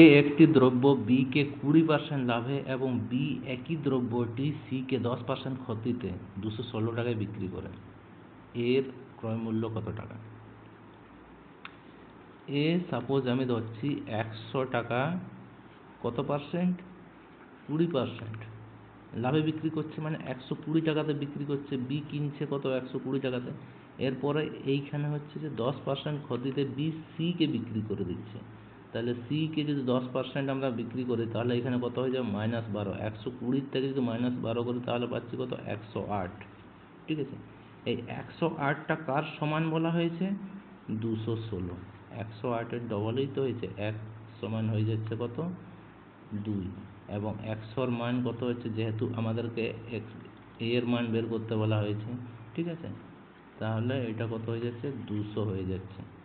এ একটি দ্রব্য বি কে কুড়ি পার্সেন্ট লাভে এবং বি একই দ্রব্যটি সি কে দশ পার্সেন্ট ক্ষতিতে দুশো ষোলো টাকায় বিক্রি করে। এর ক্রয়মূল্য কত টাকা? এ সাপোজ আমি ধরছি একশো টাকা, কত পার্সেন্ট কুড়ি পার্সেন্ট লাভে বিক্রি করছে মানে একশো কুড়ি টাকাতে বিক্রি করছে। বি কিনছে কত একশো কুড়ি টাকাতে? এরপরে এইখানে হচ্ছে যে দশ পার্সেন্ট ক্ষতিতে বি সিকে বিক্রি করে দিচ্ছে। তাহলে সিকে যদি দশ পার্সেন্ট আমরা বিক্রি করি, তাহলে এখানে কত হয়ে যাবে? মাইনাস বারো। একশো কুড়ির থেকে যদি মাইনাস বারো করি, তাহলে পাচ্ছি কত? একশো আট। ঠিক আছে? এই একশো আটটা কার সমান বলা হয়েছে? দুশো ষোলো। একশো আটের ডবলই তো হয়েছে। এক সমান হয়ে যাচ্ছে কত? দুই। এবং একশোর মান কত হচ্ছে? যেহেতু আমাদেরকে এর মান বের করতে বলা হয়েছে। ঠিক আছে? তাহলে এটা কত হয়ে যাচ্ছে? দুশো হয়ে যাচ্ছে।